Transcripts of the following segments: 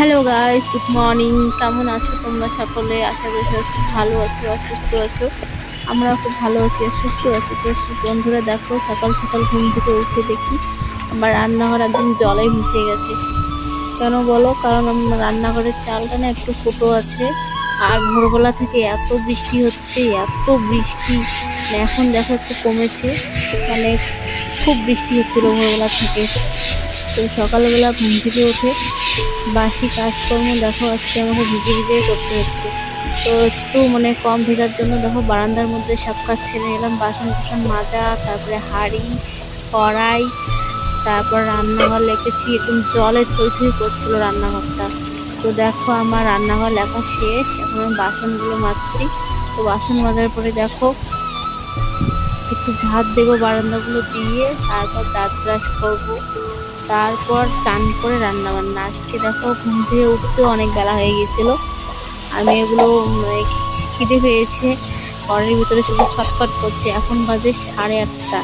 Hello guys good morning কেমন আছো তোমরা সকলে? আশা করি খুব ভালো আছো আর সুস্থ আছো। আমরা খুব ভালো আছি আর সুস্থ আছি। তো বন্ধুরা, দেখো, সকাল সকাল ঘুম থেকে উঠে দেখি আমার রান্নাঘর একদম জলে মিশে গেছে। কেন বলো? কারণ আমার রান্নাঘরের চালটা না একটু ছোটো আছে। আর ভোরবেলা থেকে এত বৃষ্টি হচ্ছে, এত বৃষ্টি। মানে এখন দেখো একটু কমেছে। মানে খুব বৃষ্টি হচ্ছিল ভোরবেলা থেকে। তো সকালবেলা ঘুম থেকে উঠে বাসি কাজকর্ম, দেখো আজকে আমাকে ভিজে ভিজে করতে হচ্ছে। তো একটু মানে কম ভেজার জন্য দেখো বারান্দার মধ্যে সব কাজ ছেড়ে এলাম বাসন কুসন মাজা, তারপরে হাঁড়ি, কড়াই, তারপর রান্নাঘর লেখেছি একদম জলে থই থই করছিল রান্নাঘরটা। তো দেখো আমার রান্নাঘর লেখা শেষ, এখন আমি বাসনগুলো মাজছি। তো বাসন মাজার পরে দেখো একটু ঝাঁট দেবো বারান্দাগুলো দিয়ে, তারপর দাঁত ব্রাশ করব। তারপর চান করে রান্না বান্না আজকে দেখো ঘুম থেকে উঠতেও অনেক বেলা হয়ে গিয়েছিল। আমি এগুলো খিদে পেয়েছে। ঘরের ভিতরে শুধু ছটফট করছে। এখন বাজে সাড়ে আটটা।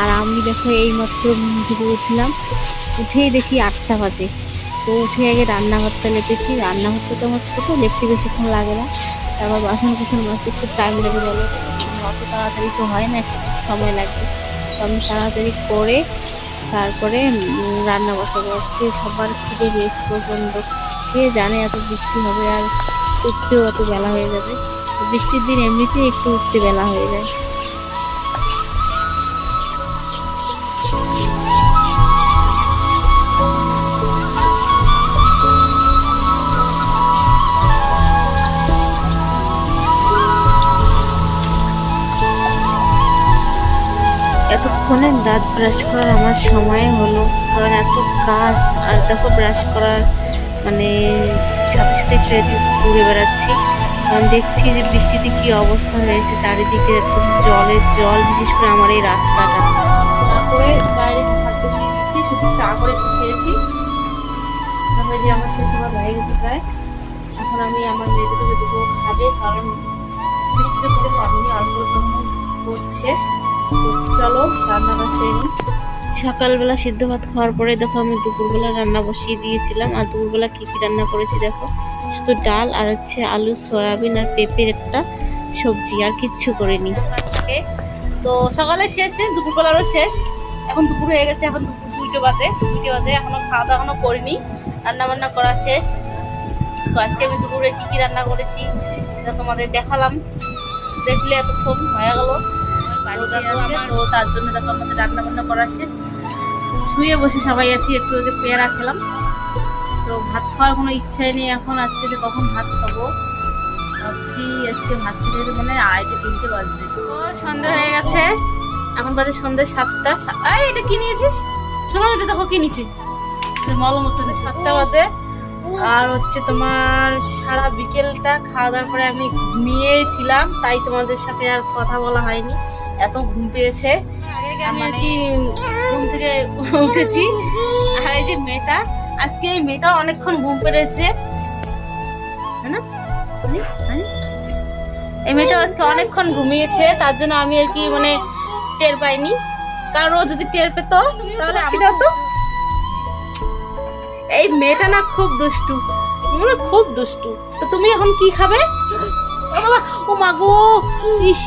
আর আমি দেখো এইমাত্র ঘুম উঠলাম। উঠেই দেখি আটটা বাজে। তো উঠে আগে রান্নাঘরটা লেপেছি। রান্নাঘরটা তো আমার ছোটো, লেপতে বেশিক্ষণ লাগে না। তারপর বাসন কুসন মাজতে একটু টাইম লেগে বলো অত তাড়াতাড়ি তো হয় না, একটু সময় লাগবে তো আমি তাড়াতাড়ি করে তারপরে রান্না বসা আজকে সবার খিদে বেশ প্রচণ্ড সে জানে এত বৃষ্টি হবে আর উঠতেও এত বেলা হয়ে যাবে। বৃষ্টির দিন এমনিতেই একটু উঠতে বেলা হয়ে যায়। এতক্ষণে দাঁত ব্রাশ করার আমার সময় হলো। কারণ এত কাজ, আর দেখো ব্রাশ করার মানে সাথে সাথে এদিক ঘুরে বেড়াচ্ছি। কারণ দেখছি যে বৃষ্টিতে কী অবস্থা হয়েছে, চারিদিকে একদম জলের জল, বিশেষ করে আমার এই রাস্তাটা। তারপরে ভাত বসিয়ে শুধু চা করে খেয়েছি। তারপরে যে আমার সে খাবার হয়ে গেছে প্রায়। এখন আমি আমার মেয়েদেরকে দেবো খাবে, কারণ বৃষ্টিতে করে পারিনি আর করছে চলো রান্নাটা সেরে সকালবেলা সিদ্ধ ভাত খাওয়ার পরে দেখো আমি দুপুরবেলা রান্না বসিয়ে দিয়েছিলাম। আর দুপুরবেলা কী কী রান্না করেছি দেখো? শুধু ডাল আর হচ্ছে আলু সয়াবিন আর পেঁপের একটা সবজি আর কিচ্ছু করিনি। তো সকালে শেষ শেষ দুপুরবেলারও শেষ। এখন দুপুর হয়ে গেছে এখন দুপুর দুইটো বাজে দুইটো বাজে এখনও খাওয়া দাওয়া এখনও করিনি। রান্না বান্না করা শেষ। তো আজকে আমি দুপুরে কী কী রান্না করেছি সেটা তোমাদের দেখালাম। দেখলে এতক্ষণ হয়ে গেল। বাড়িতে আছে তো তার জন্য দেখো আমাদের রান্না বান্না করা শেষ। শুয়ে বসে সবাই আছি, একটু আগে পেয়ারা খেলাম। তো ভাত খাওয়ার কোনো ইচ্ছাই নেই এখন, আজকে যে কখন ভাত খাব? ভাবছি আজকে ভাত খেতে মানে আড়াইটে, তিনটে বাজবে। তো সন্ধ্যা হয়ে গেছে। এখন বাজে সন্ধ্যে সাতটা। এই, এটা কি নিয়েছিস? শোনো, এটা দেখো কি নিয়েছি। মলম একটা সাতটা বাজে। আর হচ্ছে তোমার সারা বিকেলটা খাওয়া দাওয়ার পরে আমি ঘুমিয়েছিলাম তাই তোমাদের সাথে আর কথা বলা হয়নি। এত ঘুম পেয়েছে। আমি আর কি ঘুম থেকে উঠেছি? আর এই যে মেয়েটা আজকে এই মেয়েটা অনেকক্ষণ ঘুম পেরেছে? হানি? এই মেয়েটা আজকে অনেকক্ষণ ঘুমিয়েছে তার জন্য আমি আর কি মানে টের পাইনি। কারণ ও যদি টের পেত তাহলে আমি তো এই মেয়েটা না খুব দুষ্টু। মানে খুব দুষ্টু। তো তুমি এখন কি খাবে? ও বাবা, ও মা গো ইস।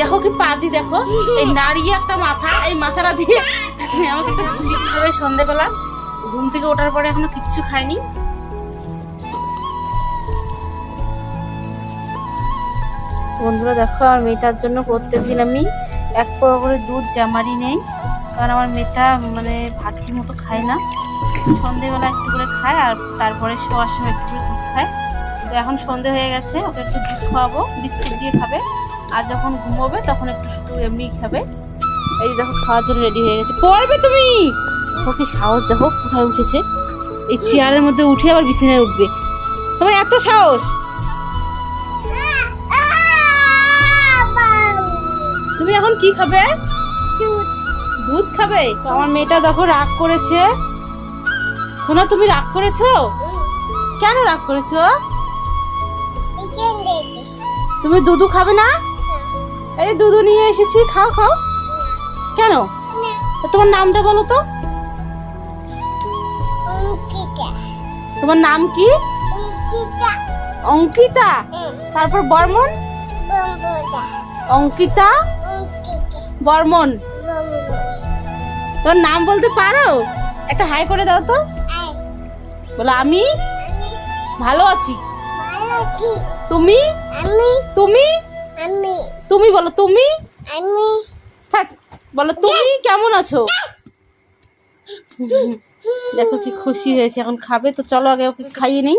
দেখো কি পাজি, দেখো। এই নারী একটা মাথা, এই মাথাটা দিয়ে আমাকে একটা খুশি খাবে সন্ধেবেলা। ঘুম থেকে ওঠার পরে এখনও কিচ্ছু খাইনি। বন্ধুরা, দেখো, আমার মেয়েটার জন্য প্রত্যেকদিন আমি এক পোয়া করে দুধ, জামারি নেই। কারণ আমার মেয়েটা মানে ভাত ঠিক মতো খায় না। সন্ধেবেলা একটু করে খায় আর তারপরে শোয়ার সময় একটু করে দুধ খায়। তো এখন সন্ধে হয়ে গেছে, ওকে একটু দুধ খাওয়াবো, বিস্কুট দিয়ে খাবে। আর যখন ঘুমোবে তখন একটু শুধু এমনি খাবে। এই দেখো, খাওয়ার জন্য রেডি হয়ে গেছে। পড়বে তুমি! ওকে সাহস, দেখো কোথায় উঠেছে। এই চেয়ারের মধ্যে উঠে আবার বিছানায় উঠবে। তোমার এত সাহস! তুমি এখন কি খাবে? দুধ খাবে? তো আমার মেয়েটা দেখো রাগ করেছে। শোনা তুমি রাগ করেছ? কেন রাগ করেছ? তুমি দুধু খাবে না? এই দুধু নিয়ে এসেছি খাও খাও। কেন? তোমার নামটা বলো তো। তোমার নাম কি? অঙ্কিতা। তারপর বর্মন? অঙ্কিতা? বর্মন? তোর নাম বলতে পারো? একটা হাই করে দাও তো। বলো আমি? ভালো আছি। তুমি? তুমি? আমি। তুমি বলো তুমি? আমি। থাক বলো তুমি কেমন আছো? দেখো কি খুশি হয়েছে এখন খাবে তো চলো আগে ওকে খাইয়ে নেই।